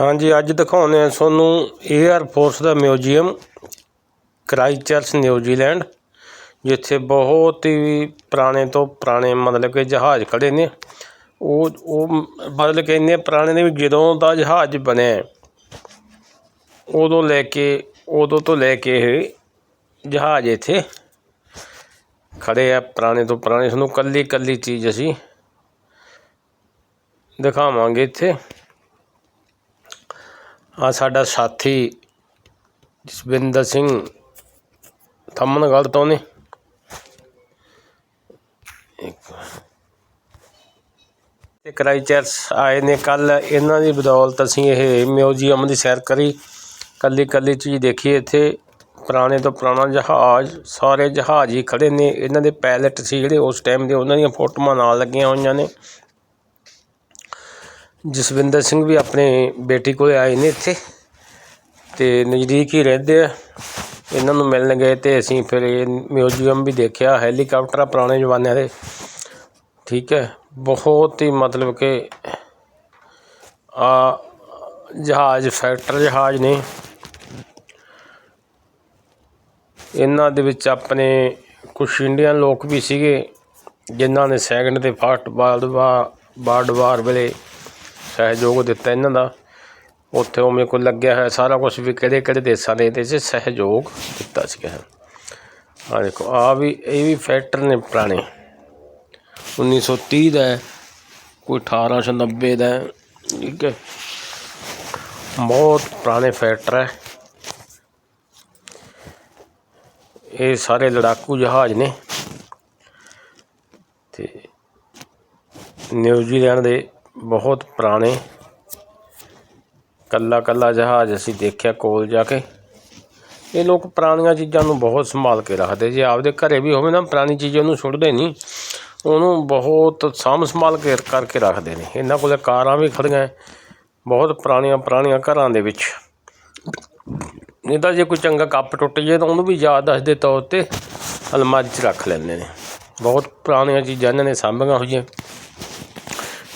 ਹਾਂਜੀ, ਅੱਜ ਦਿਖਾਉਂਦੇ ਆ ਤੁਹਾਨੂੰ 에ਅਰ ਫੋਰਸ ਦਾ ਮਿਊਜ਼ੀਅਮ ਕਰਾਈਚਰਚ ਨਿਊਜ਼ੀਲੈਂਡ ਜਿੱਥੇ ਬਹੁਤ ਹੀ ਪੁਰਾਣੇ ਤੋਂ ਪੁਰਾਣੇ ਮਤਲਬ ਕਿ ਜਹਾਜ਼ ਖੜੇ ਨੇ। ਉਹ ਉਹ ਮਤਲਬ ਕਿ ਇੰਨੇ ਪੁਰਾਣੇ ਨੇ ਵੀ ਜਦੋਂ ਦਾ ਜਹਾਜ਼ ਬਣਿਆ ਉਦੋਂ ਲੈ ਕੇ, ਉਦੋਂ ਤੋਂ ਲੈ ਕੇ ਇਹ ਜਹਾਜ਼ ਇੱਥੇ ਖੜੇ ਆ। ਪੁਰਾਣੇ ਤੋਂ ਪੁਰਾਣੇ, ਤੁਹਾਨੂੰ ਕੱਲੀ ਕੱਲੀ ਚੀਜ਼ ਅਸੀਂ ਦਿਖਾਵਾਂਗੇ ਇੱਥੇ। ਆ ਸਾਡਾ ਸਾਥੀ ਜਸਵਿੰਦਰ ਸਿੰਘ ਥੰਮਨਗੜ੍ਹ ਤੋਂ ਨੇ। ਤੇ ਕਰਾਈਚਰਚ ਆਏ ਨੇ ਕੱਲ ਇਹਨਾਂ ਦੀ ਬਦੌਲਤ ਅਸੀਂ ਇਹ ਮਿਊਜ਼ੀਅਮ ਦੀ ਸੈਰ ਕਰੀ। ਕੱਲੀ ਕੱਲੀ ਚੀਜ਼ ਦੇਖੀ ਇੱਥੇ। ਪੁਰਾਣੇ ਤੋਂ ਪੁਰਾਣਾ ਜਹਾਜ਼, ਸਾਰੇ ਜਹਾਜ਼ ਹੀ ਖੜੇ ਨੇ। ਇਹਨਾਂ ਦੇ ਪਾਇਲਟ ਸੀ ਜਿਹੜੇ ਉਸ ਟਾਈਮ ਦੇ, ਉਹਨਾਂ ਦੀਆਂ ਫੋਟੋਆਂ ਨਾਲ ਲੱਗੀਆਂ ਹੋਈਆਂ ਨੇ। ਜਸਵਿੰਦਰ ਸਿੰਘ ਵੀ ਆਪਣੇ ਬੇਟੀ ਕੋਲ ਆਏ ਨੇ ਇੱਥੇ ਅਤੇ ਨਜ਼ਦੀਕ ਹੀ ਰਹਿੰਦੇ ਆ। ਇਹਨਾਂ ਨੂੰ ਮਿਲਣ ਗਏ ਅਤੇ ਅਸੀਂ ਫਿਰ ਇਹ ਮਿਊਜ਼ੀਅਮ ਵੀ ਦੇਖਿਆ, ਹੈਲੀਕਾਪਟਰ ਪੁਰਾਣੇ ਜ਼ਮਾਨਿਆਂ ਦੇ। ਠੀਕ ਹੈ, ਬਹੁਤ ਹੀ ਮਤਲਬ ਕਿ ਆ ਜਹਾਜ਼, ਫੈਕਟਰ ਜਹਾਜ਼ ਨੇ। ਇਹਨਾਂ ਦੇ ਵਿੱਚ ਆਪਣੇ ਕੁਛ ਇੰਡੀਅਨ ਲੋਕ ਵੀ ਸੀਗੇ, ਜਿਨ੍ਹਾਂ ਨੇ ਸੈਕਿੰਡ ਤੇ first world war world war ਵੇਲੇ ਸਹਿਯੋਗ ਦਿੱਤਾ ਇਹਨਾਂ ਦਾ। ਉੱਥੇ ਉਹ ਮੇਰੇ ਕੋਲ ਲੱਗਿਆ ਹੋਇਆ ਸਾਰਾ ਕੁਝ ਵੀ ਕਿਹੜੇ ਕਿਹੜੇ ਦੇਸ਼ਾਂ ਦੇ ਇਹਦੇ 'ਚ ਸਹਿਯੋਗ ਦਿੱਤਾ ਸੀਗਾ ਆ ਦੇਖੋ ਆ ਵੀ ਇਹ ਵੀ ਫੈਕਟਰ ਨੇ ਪੁਰਾਣੇ। 1930 ਦਾ ਹੈ, ਕੋਈ 1890 ਦਾ ਠੀਕ ਹੈ। ਬਹੁਤ ਪੁਰਾਣੇ ਫੈਕਟਰ ਹੈ। ਇਹ ਸਾਰੇ ਲੜਾਕੂ ਜਹਾਜ਼ ਨੇ। ਤੇ ਨਿਊਜ਼ੀਲੈਂਡ ਦੇ ਬਹੁਤ ਪੁਰਾਣੇ, ਕੱਲਾ ਕੱਲਾ ਜਹਾਜ਼ ਅਸੀਂ ਦੇਖਿਆ ਕੋਲ ਜਾ ਕੇ। ਇਹ ਲੋਕ ਪੁਰਾਣੀਆਂ ਚੀਜ਼ਾਂ ਨੂੰ ਬਹੁਤ ਸੰਭਾਲ ਕੇ ਰੱਖਦੇ। ਜੇ ਆਪਦੇ ਘਰੇ ਵੀ ਹੋਵੇ ਨਾ, ਪੁਰਾਣੀ ਚੀਜ਼ ਉਹਨੂੰ ਸੁੱਟਦੇ ਨਹੀਂ ਉਹਨੂੰ ਬਹੁਤ ਸਾਂਭ ਸੰਭਾਲ ਕੇ ਕਰਕੇ ਰੱਖਦੇ ਨੇ। ਇਹਨਾਂ ਕੋਲੇ ਕਾਰਾਂ ਵੀ ਖੜੀਆਂ, ਬਹੁਤ ਪੁਰਾਣੀਆਂ ਪੁਰਾਣੀਆਂ ਘਰਾਂ ਦੇ ਵਿੱਚ। ਇਹਦਾ ਜੇ ਕੋਈ ਚੰਗਾ ਕੱਪ ਟੁੱਟ ਜੇ ਤਾਂ ਉਹਨੂੰ ਵੀ ਯਾਦਦਾਸ਼ਤ ਦੇ ਤੌਰ ਤੇ ਅਲਮਾਰੀ 'ਚ ਰੱਖ ਲੈਂਦੇ ਨੇ। ਬਹੁਤ ਪੁਰਾਣੀਆਂ ਚੀਜ਼ਾਂ ਇਹਨਾਂ ਨੇ ਸਾਂਭੀਆਂ ਹੋਈਆਂ।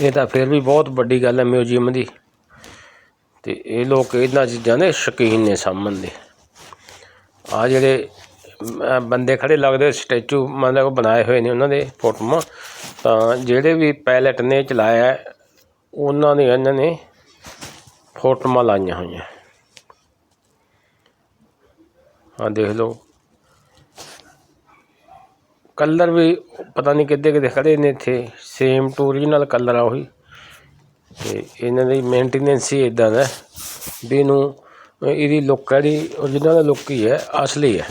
ਇਹ ਤਾਂ ਫਿਰ ਵੀ ਬਹੁਤ ਵੱਡੀ ਗੱਲ ਹੈ ਮਿਊਜ਼ੀਅਮ ਦੀ। ਤੇ ਇਹ ਲੋਕ ਇਹਨਾਂ ਚੀਜ਼ਾਂ ਦੇ ਸ਼ੌਕੀਨ ਨੇ ਸਾਂਭਣ ਦੇ। ਆ ਜਿਹੜੇ ਬੰਦੇ ਖੜੇ ਲੱਗਦੇ ਸਟੈਚੂ, ਮਤਲਬ ਬਣਾਏ ਹੋਏ ਨੇ ਉਹਨਾਂ ਦੇ ਫੋਟੋਆਂ ਤਾਂ ਜਿਹੜੇ ਵੀ ਪਾਇਲਟ ਨੇ ਚਲਾਇਆ, ਉਹਨਾਂ ਨੇ ਇਹਨਾਂ ਨੇ ਫੋਟੋਆਂ ਲਾਈਆਂ ਹੋਈਆਂ। ਆ ਦੇਖ ਲਓ। ਕਲਰ ਵੀ ਪਤਾ ਨਹੀਂ ਕਿੱਦੇ ਕਿੱਦੇ ਖੜੇ ਨੇ ਇੱਥੇ ਸੇਮ ਟੂ ਓਰੀਜਨਲ ਕਲਰ ਆ ਉਹੀ। ਤੇ ਇਹਨਾਂ ਦੀ ਮੇਨਟੇਨੈਂਸ ਹੀ ਇਦਾਂ ਦਾ ਵੀ ਇਹਨੂੰ, ਇਹਦੀ ਲੁੱਕ ਹੈ ਜਿਹੜੀ ਓਰੀਜਨਲ ਲੁੱਕ ਹੀ ਹੈ, ਅਸਲੀ ਹੈ।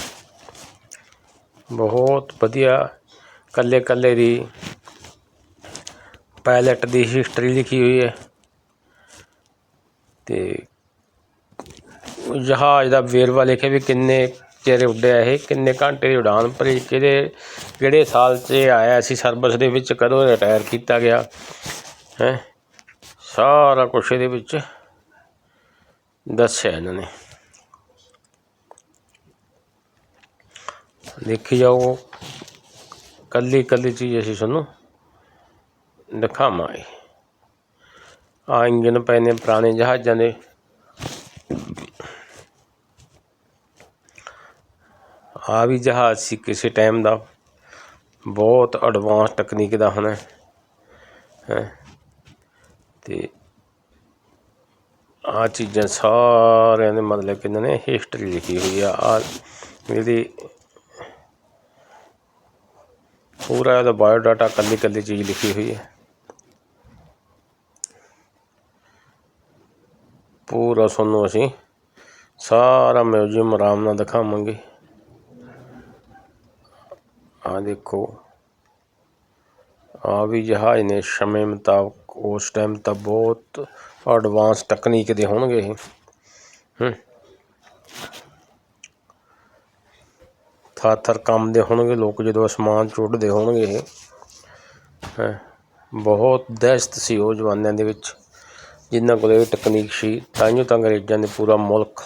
ਬਹੁਤ ਵਧੀਆ ਕੱਲੇ ਕੱਲੇ ਦੀ ਪਾਇਲਟ ਦੀ ਹਿਸਟਰੀ ਲਿਖੀ ਹੋਈ ਹੈ। ਤੇ ਜਹਾਜ਼ ਦਾ ਵੇਰਵਾ ਲਿਖਿਆ ਵੀ ਕਿੰਨੇ ਚਿਰ ਉੱਡਿਆ ਇਹ, ਕਿੰਨੇ ਘੰਟੇ ਦੀ ਉਡਾਨ ਭਰੀ, ਕਿਹੜੇ ਕਿਹੜੇ ਸਾਲ 'ਚ ਆਇਆ ਸੀ, ਸਰਵਿਸ ਦੇ ਵਿੱਚ ਕਦੋਂ ਰਿਟਾਇਰ ਕੀਤਾ ਗਿਆ, ਹੈ? ਸਾਰਾ ਕੁਛ ਇਹਦੇ ਵਿੱਚ ਦੱਸਿਆ ਇਹਨਾਂ ਨੇ। ਦੇਖੀ ਜਾਓ, ਕੱਲੀ ਕੱਲੀ ਚੀਜ਼ ਅਸੀਂ ਤੁਹਾਨੂੰ ਦਿਖਾਵਾਂਗੇ। ਆ ਇੰਜਨ ਪਏ ਨੇ ਪੁਰਾਣੇ ਜਹਾਜ਼ਾਂ ਦੇ। ਆ ਵੀ ਜਹਾਜ਼ ਸੀ ਕਿਸੇ ਟਾਈਮ ਦਾ। ਬਹੁਤ ਐਡਵਾਂਸ ਤਕਨੀਕ ਦਾ ਹੋਣਾ। ਹੈ। ਤੇ ਆ ਚੀਜ਼ਾਂ ਸਾਰਿਆਂ ਦੇ ਮਤਲਬ ਕਿ ਇਹਨਾਂ ਨੇ ਹਿਸਟਰੀ ਲਿਖੀ ਹੋਈ ਆ। ਆ ਇਹਦੀ ਪੂਰਾ ਇਹਦਾ ਬਾਇਓਡਾਟਾ ਕੱਲੀ ਕੱਲੀ ਚੀਜ਼ ਲਿਖੀ ਹੋਈ ਹੈ ਪੂਰਾ ਤੁਹਾਨੂੰ ਅਸੀਂ ਸਾਰਾ ਮਿਊਜ਼ੀਅਮ ਆਰਾਮ ਨਾਲ ਦਿਖਾਵਾਂਗੇ। ਆ ਦੇਖੋ। ਆ ਵੀ ਜਹਾਜ਼ ਨੇ ਸਮੇਂ ਮੁਤਾਬਕ, ਉਸ ਟਾਈਮ ਤਾਂ ਬਹੁਤ ਐਡਵਾਂਸ ਟੈਕਨੀਕ ਦੇ ਹੋਣਗੇ ਇਹ। ਹੂੰ। ਥਰ ਥਰ ਕੰਮ ਦੇ ਹੋਣਗੇ, ਲੋਕ ਜਦੋਂ ਅਸਮਾਨ 'ਚ ਹੋਣਗੇ ਇਹ। ਹੈਂ, ਬਹੁਤ ਦਹਿਸ਼ਤ ਸੀ ਉਹ ਜ਼ਮਾਨਿਆਂ ਦੇ ਵਿੱਚ। ਜਿਨ੍ਹਾਂ ਕੋਲ ਇਹ ਟੈਕਨੀਕ ਸੀ ਤਾਂ ਹੀ ਤਾਂ ਅੰਗਰੇਜ਼ਾਂ ਨੇ ਪੂਰਾ ਮੁਲਕ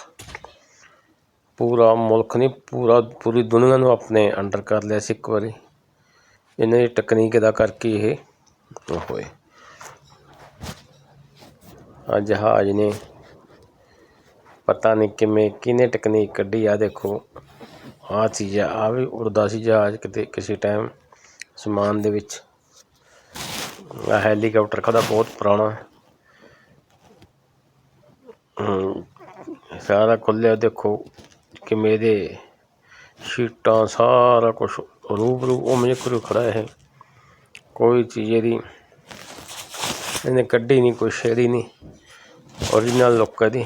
ਪੂਰਾ ਮੁਲਕ ਨਹੀਂ, ਪੂਰਾ, ਪੂਰੀ ਦੁਨੀਆ ਨੂੰ ਆਪਣੇ ਅੰਡਰ ਕਰ ਲਿਆ ਸੀ ਇੱਕ ਵਾਰੀ। ਇਹਨਾਂ ਦੀ ਟੈਕਨੀਕ ਦਾ ਕਰਕੇ ਇਹ ਹੋਏ। ਆ ਜਹਾਜ਼ ਨੇ ਪਤਾ ਨਹੀਂ ਕਿਵੇਂ, ਕਿਹਨੇ ਟੈਕਨੀਕ ਕੱਢੀ ਆ ਦੇਖੋ। ਆਹ ਚੀਜ਼ ਆ ਆਹ ਵੀ ਉੜਦਾ ਸੀ ਜਹਾਜ਼ ਕਿਤੇ, ਕਿਸੇ ਟਾਈਮ ਸਮਾਨ ਦੇ ਵਿੱਚ। ਆ ਹੈਲੀਕਾਪਟਰ ਖੜਾ ਬਹੁਤ ਪੁਰਾਣਾ। ਸਾਰਾ ਖੁੱਲਿਆ ਦੇਖੋ। ਕਿਵੇਂ ਇਹਦੇ ਸ਼ੀਟਾਂ ਸਾਰਾ ਕੁਛ ਰੂਬਰੂ ਉਹ ਮੇਰੇ ਖੜਾ ਹੈ ਕੋਈ ਚੀਜ਼ ਇਹਦੀ ਇਹਨੇ ਕੱਢੀ ਨਹੀਂ, ਕੋਈ ਸ਼ੇਰੀ ਨਹੀਂ ਓਰੀਜਨਲ ਲੁੱਕ ਇਹਦੀ।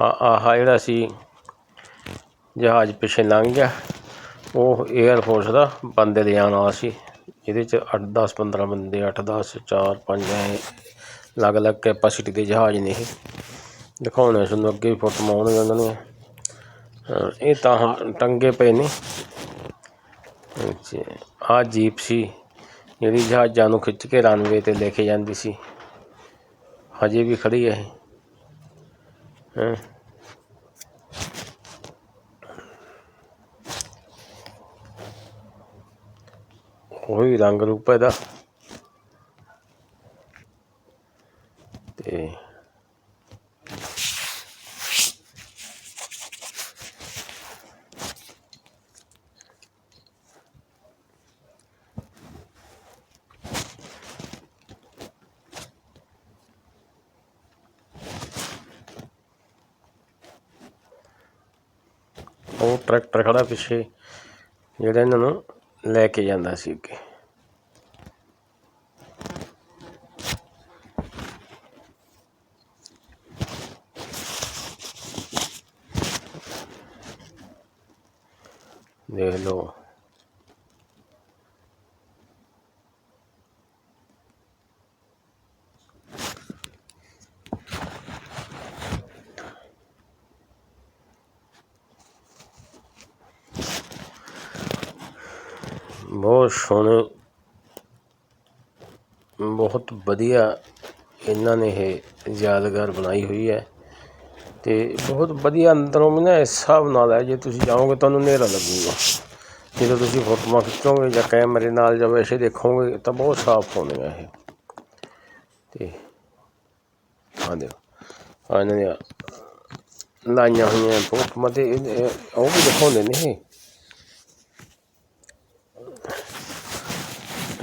ਆ, ਆਹ ਜਿਹੜਾ ਸੀ ਜਹਾਜ਼ ਪਿੱਛੇ ਲੰਘ ਗਿਆ, ਉਹ 에ਅਰ ਫੋਰਸ ਦਾ ਬੰਦੇ ਦੇ ਆਉਣ ਵਾਲਾ ਸੀ। ਇਹਦੇ ਚ 8 10 15 ਬੰਦੇ 8 10 4 5 ਐ ਅਲੱਗ-ਅਲੱਗ ਕੈਪੈਸਿਟੀ ਦੇ ਜਹਾਜ਼ ਨੇ ਇਹ। ਦਿਖਾਉਣੇ ਤੁਹਾਨੂੰ ਅੱਗੇ ਵੀ ਫੋਟੋ ਆਉਣਗੀਆਂ ਉਹਨਾਂ ਦੀਆਂ। ਇਹ ਤਾਂ ਹਾਂ ਟੰਗੇ ਪਏ ਨੇ। ਅੱਛਾ ਆ ਜੀਪ ਸੀ, ਜਿਹੜੀ ਜਹਾਜ਼ਾਂ ਨੂੰ ਖਿੱਚ ਕੇ ਰਨਵੇ ਤੇ ਲੈ ਕੇ ਜਾਂਦੀ ਸੀ। ਹਜੇ ਵੀ ਖੜੀ ਹੈ ਇਹ। ਹੈਂ? ਉਹੀ ਰੰਗ ਰੂਪ ਇਹਦਾ ਤੇ ਉਹ ਟਰੈਕਟਰ ਖੜਾ ਪਿੱਛੇ ਜਿਹੜਾ ਇਹਨਾਂ ਨੂੰ ਲੈ ਕੇ ਜਾਂਦਾ ਸੀ ਅੱਗੇ ਦੇਖ ਲਓ ਬਹੁਤ ਸੋਹਣੇ, ਬਹੁਤ ਵਧੀਆ ਇਹਨਾਂ ਨੇ ਇਹ ਯਾਦਗਾਰ ਬਣਾਈ ਹੋਈ ਹੈ ਅਤੇ ਬਹੁਤ ਵਧੀਆ ਅੰਦਰੋਂ ਵੀ ਨਾ ਇਸ ਹਿਸਾਬ ਨਾਲ ਹੈ, ਜੇ ਤੁਸੀਂ ਜਾਓਗੇ ਤੁਹਾਨੂੰ ਹਨੇਰਾ ਲੱਗੂਗਾ। ਜਦੋਂ ਤੁਸੀਂ ਫੋਟੋਆਂ ਖਿੱਚੋਗੇ ਜਾਂ ਕੈਮਰੇ ਨਾਲ ਜਾਂ ਵੈਸੇ ਦੇਖੋਗੇ ਤਾਂ ਬਹੁਤ ਸਾਫ਼ ਹੋਣਗੀਆਂ ਇਹ। ਅਤੇ ਆ ਦੇਖੋ ਆ ਇਹਨਾਂ ਦੀਆਂ ਲਾਈਆਂ ਹੋਈਆਂ ਫੋਟੋਆਂ ਤੇ ਇਹ- ਉਹ ਵੀ ਦਿਖਾਉਂਦੇ ਨੇ ਇਹ।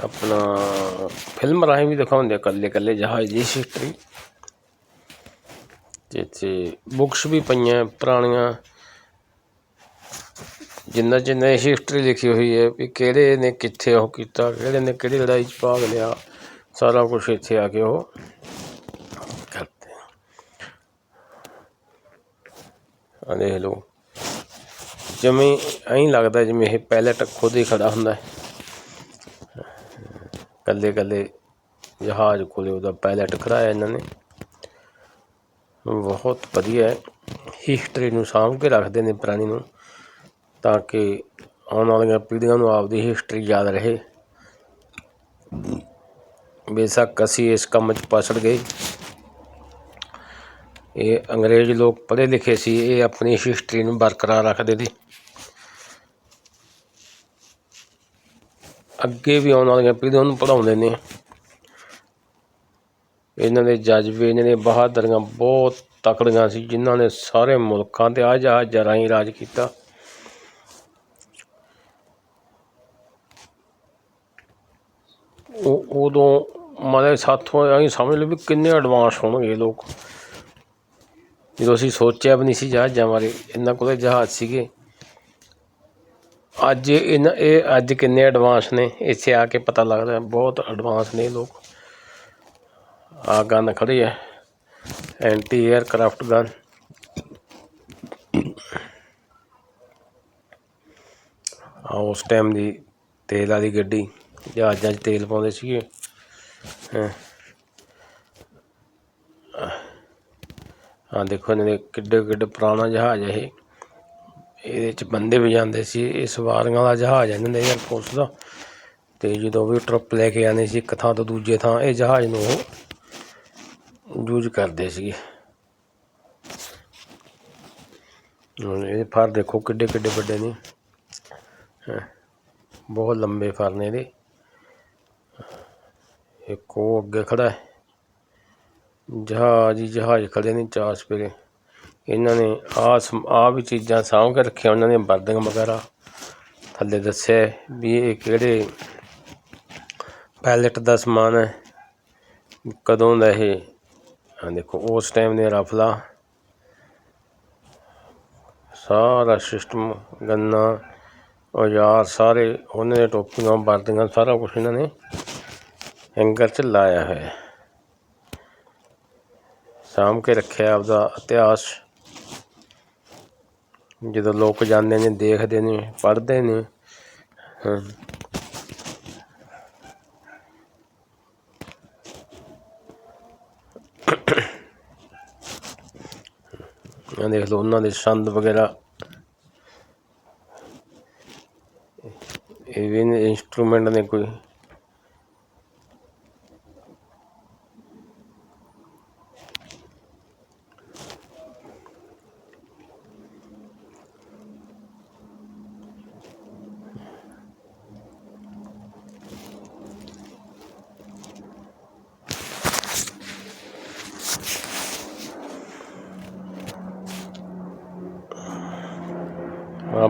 ਆਪਣਾ ਫਿਲਮ ਰਾਹੀਂ ਵੀ ਦਿਖਾਉਂਦੇ ਇਕੱਲੇ ਇਕੱਲੇ ਜਹਾਜ਼ ਦੀ ਹਿਸਟਰੀ ਤੇ ਇੱਥੇ ਬੁੱਕਸ ਵੀ ਪਈਆਂ ਪੁਰਾਣੀਆਂ। ਜਿੰਨਾ ਜਿੰਨਾ ਹਿਸਟਰੀ ਲਿਖੀ ਹੋਈ ਹੈ ਵੀ ਕਿਹੜੇ ਨੇ ਕਿੱਥੇ ਉਹ ਕੀਤਾ, ਕਿਹੜੇ ਨੇ ਕਿਹੜੀ ਲੜਾਈ 'ਚ ਭਾਗ ਲਿਆ, ਸਾਰਾ ਕੁਝ ਇੱਥੇ ਆ ਕੇ ਉਹ ਕਰਦੇ ਆ। ਦੇਖ ਲਓ। ਜਿਵੇਂ ਐਂ ਲੱਗਦਾ ਜਿਵੇਂ ਇਹ ਪਾਇਲਟ ਖੁਦ ਹੀ ਖੜਾ ਹੁੰਦਾ ਹੈ। ਕੱਲੇ ਕੱਲੇ ਜਹਾਜ਼ ਕੋਲੇ ਉਹਦਾ ਪਾਇਲਟ ਖੜਾਇਆ ਇਹਨਾਂ ਨੇ। ਬਹੁਤ ਵਧੀਆ ਹੈ। ਹਿਸਟਰੀ ਨੂੰ ਸਾਂਭ ਕੇ ਰੱਖਦੇ ਨੇ ਪੁਰਾਣੀ ਨੂੰ ਤਾਂ ਕਿ ਆਉਣ ਵਾਲੀਆਂ ਪੀੜ੍ਹੀਆਂ ਨੂੰ ਆਪਦੀ ਹਿਸਟਰੀ ਯਾਦ ਰਹੇ। ਬੇਸ਼ੱਕ ਅਸੀਂ ਇਸ ਕੰਮ 'ਚ ਪਸੜ ਗਏ। ਇਹ ਅੰਗਰੇਜ਼ ਲੋਕ ਪੜ੍ਹੇ ਲਿਖੇ ਸੀ, ਇਹ ਆਪਣੀ ਹਿਸਟਰੀ ਨੂੰ ਬਰਕਰਾਰ ਰੱਖਦੇ ਸੀ। ਅੱਗੇ ਵੀ ਆਉਣ ਵਾਲੀਆਂ ਪੀੜ੍ਹੀਆਂ ਨੂੰ ਪੜ੍ਹਾਉਂਦੇ ਨੇ। ਇਹਨਾਂ ਦੇ ਜਜ਼ਬੇ, ਇਹਨਾਂ ਦੀਆਂ ਬਹਾਦਰੀਆਂ ਬਹੁਤ ਤਕੜੀਆਂ ਸੀ, ਜਿਨ੍ਹਾਂ ਨੇ ਸਾਰੇ ਮੁਲਕਾਂ ਤੇ ਆ ਜਹਾਜ਼ਾਂ ਰਾਹੀਂ ਰਾਜ ਕੀਤਾ। ਉਹ ਉਦੋਂ ਮਾਰੇ ਸਾਥੋਂ ਅਸੀਂ ਸਮਝ ਲਓ ਵੀ ਕਿੰਨੇ ਐਡਵਾਂਸ ਹੋਣਗੇ ਲੋਕ। ਜਦੋਂ ਅਸੀਂ ਸੋਚਿਆ ਵੀ ਨਹੀਂ ਸੀ ਜਹਾਜ਼ਾਂ ਬਾਰੇ, ਇਹਨਾਂ ਕੋਲੇ ਜਹਾਜ਼ ਸੀਗੇ। ਅੱਜ ਇਹਨਾਂ ਇਹ ਅੱਜ ਕਿੰਨੇ ਐਡਵਾਂਸ ਨੇ? ਇੱਥੇ ਆ ਕੇ ਪਤਾ ਲੱਗਦਾ, ਬਹੁਤ ਐਡਵਾਂਸ ਨੇ ਲੋਕ। ਆ ਗਨ ਖੜੀ ਹੈ। ਐਂਟੀ 에ਅਰਕ੍ਰਾਫਟ ਗਨ ਆ ਉਸ ਟਾਈਮ ਦੀ ਤੇਲ ਵਾਲੀ ਗੱਡੀ, ਜਹਾਜ਼ਾਂ 'ਚ ਤੇਲ ਪਾਉਂਦੇ ਸੀਗੇ। ਹੈਂ। ਆ ਦੇਖੋ ਇਹਨਾਂ ਦੇ ਕਿੱਡੇ ਕਿੱਡੇ ਪੁਰਾਣਾ ਜਹਾਜ਼ ਹੈ ਇਹ। ਇਹਦੇ 'ਚ ਬੰਦੇ ਵੀ ਜਾਂਦੇ ਸੀ, ਇਹ ਸਵਾਰੀਆਂ ਦਾ ਜਹਾਜ਼ ਹੈ ਇਹਨਾਂ ਦੇ ਏਅਰਫੋਰਸ ਦਾ। ਤੇ ਜਦੋਂ ਵੀ ਟਰੱਪ ਲੈ ਕੇ ਆਉਂਦੇ ਸੀ, ਇੱਕ ਥਾਂ ਤੋਂ ਦੂਜੇ ਥਾਂ ਇਹ ਜਹਾਜ਼ ਨੂੰ ਉਹ ਯੂਜ਼ ਕਰਦੇ ਸੀਗੇ। ਹੁਣ ਇਹ ਫਰ ਦੇਖੋ ਕਿੱਡੇ ਕਿੱਡੇ ਵੱਡੇ ਨੇ। ਬਹੁਤ ਲੰਬੇ ਫਰ ਨੇ ਇਹਦੇ। ਇੱਕ ਉਹ ਅੱਗੇ ਖੜਾ ਹੈ। ਜਹਾਜ਼ ਹੀ ਜਹਾਜ਼ ਖੜੇ ਨੇ ਚਾਰ ਸਪੇਰੇ। ਇਹਨਾਂ ਨੇ ਆ ਆਹ ਵੀ ਚੀਜ਼ਾਂ ਸਾਂਭ ਕੇ ਰੱਖੀਆਂ ਉਹਨਾਂ ਨੇ ਬਰਦਿੰਗ ਵਗੈਰਾ। ਥੱਲੇ ਦੱਸਿਆ ਵੀ ਇਹ ਕਿਹੜੇ ਪੈਲਟ ਦਾ ਸਮਾਨ ਹੈ, ਕਦੋਂ ਦਾ ਇਹ। ਆ ਦੇਖੋ, ਉਸ ਟਾਈਮ ਦੇ ਰਫਲਾ। ਸਾਰਾ ਸਿਸਟਮ ਗੰਨਾ, ਔਜ਼ਾਰ, ਸਾਰੇ ਉਹਨਾਂ ਦੇ ਟੋਪੀਆਂ, ਵਰਦੀਆਂ, ਸਾਰਾ ਕੁਝ ਇਹਨਾਂ ਨੇ ਹੈਂਗਰ 'ਚ ਲਾਇਆ ਹੋਇਆ ਸਾਂਭ ਕੇ ਰੱਖਿਆ ਆਪਦਾ ਇਤਿਹਾਸ। ਜਦੋਂ ਲੋਕ ਜਾਂਦੇ ਨੇ, ਦੇਖਦੇ ਨੇ, ਪੜ੍ਹਦੇ ਨੇ, ਹਾਂ। ਆਹ ਦੇਖ ਲਓ, ਉਹਨਾਂ ਦੇ ਸੰਦ ਵਗੈਰਾ। ਇਹ ਵੀ ਇਨਸਟਰੂਮੈਂਟ ਨੇ ਕੋਈ।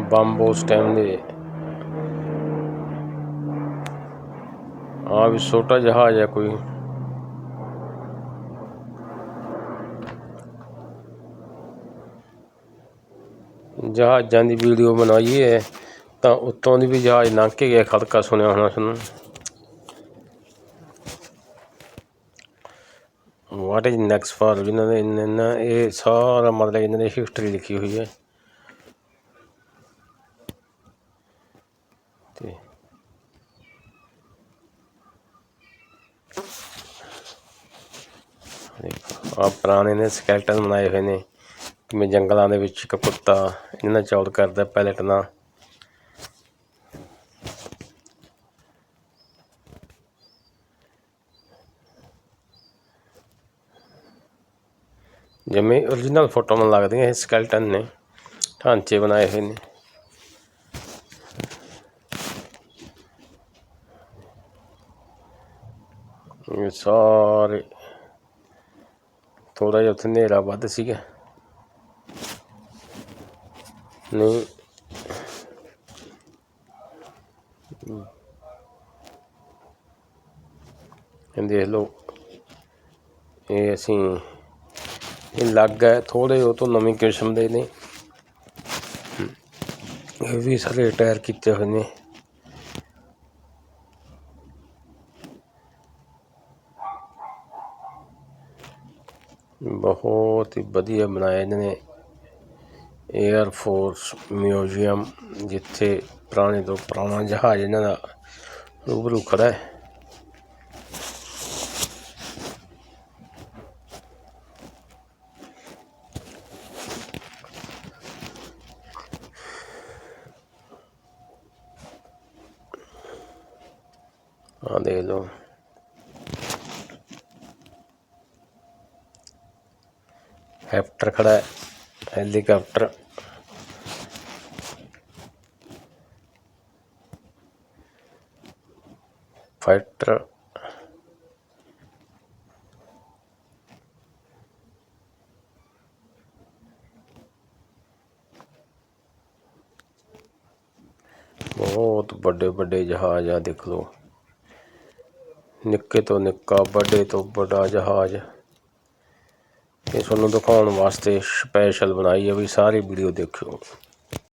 ਬੰਬ ਉਸ ਟਾਈਮ ਦੇ। ਆ ਵੀ ਛੋਟਾ ਜਹਾਜ਼ ਹੈ ਕੋਈ। ਜਹਾਜ਼ਾਂ ਦੀ ਵੀਡੀਓ ਬਣਾਈ ਹੈ ਤਾਂ ਉੱਤੋਂ ਦੀ ਵੀ ਜਹਾਜ਼ ਲੰਘ ਕੇ ਗਿਆ, ਖੜਕਾ ਸੁਣਿਆ ਹੋਣਾ ਤੁਹਾਨੂੰ ਵਾਟ ਇਜ਼ ਨੈਕਸਟ ਫਾਰ ਇਹਨਾਂ ਨੇ ਇਹਨਾਂ ਇਹ ਸਾਰਾ ਮਤਲਬ ਇਹਨਾਂ ਦੀ ਹਿਸਟਰੀ ਲਿਖੀ ਹੋਈ ਹੈ। ਤੇ ਆ ਪੁਰਾਣੇ ਨੇ ਸਕੈਲਟਨ ਬਣਾਏ ਹੋਏ ਨੇ। ਕਿਵੇਂ ਜੰਗਲਾਂ ਦੇ ਵਿੱਚ ਇੱਕ ਕੁੱਤਾ ਇਹਨਾਂ ਨਾਲ ਚੌੜ ਕਰਦਾ ਪੈਲਟ ਨਾਲ। ਜਿਵੇਂ origignal ਫੋਟੋਆਂ ਲੱਗਦੀਆਂ ਇਹ ਸਕੈਲਟਨ ਨੇ। ਢਾਂਚੇ ਬਣਾਏ ਹੋਏ ਨੇ। ਇਹ ਸਾਰੇ। ਥੋੜਾ ਜਿਹਾ ਉੱਥੇ ਹਨੇਰਾ ਵੱਧ ਸੀਗਾ। ਨਹੀਂ। ਇਹ ਦੇਖ ਲਓ। ਇਹ ਅਸੀਂ ਇਹ ਲੱਗ ਹੈ ਥੋੜੇ ਉਹ ਤੋਂ ਨਵੀਂ ਕਿਸਮ ਦੇ ਨੇ। ਇਹ ਵੀ ਸਾਰੇ ਟਾਇਰ ਕੀਤੇ ਹੋਏ ਨੇ। ਬਹੁਤ ਹੀ ਵਧੀਆ ਬਣਾਏ ਇਹਨਾਂ ਨੇ 에ਅਰ ਫੋਰਸ ਮਿਊਜ਼ੀਅਮ ਜਿੱਥੇ ਪੁਰਾਣੇ ਤੋਂ ਪੁਰਾਣਾ ਜਹਾਜ਼ ਇਹਨਾਂ ਦਾ ਰੂਬਰੂ ਖੜਾ ਹੈ। ਆ ਦੇਖ ਲਓ। ਹੈਪਟਰ ਖੜਾ ਹੈ ਹੈਲੀਕਾਪਟਰ ਫਾਈਟਰ ਬਹੁਤ ਵੱਡੇ ਵੱਡੇ ਜਹਾਜ਼ ਆ ਦੇਖ ਲਓ ਨਿੱਕੇ ਤੋਂ ਨਿੱਕਾ ਵੱਡੇ ਤੋਂ ਵੱਡਾ ਜਹਾਜ਼ ਇਹ ਤੁਹਾਨੂੰ ਦਿਖਾਉਣ ਵਾਸਤੇ ਸਪੈਸ਼ਲ ਬਣਾਈ ਹੈ ਵੀ ਸਾਰੀ ਵੀਡੀਓ ਦੇਖਿਓ।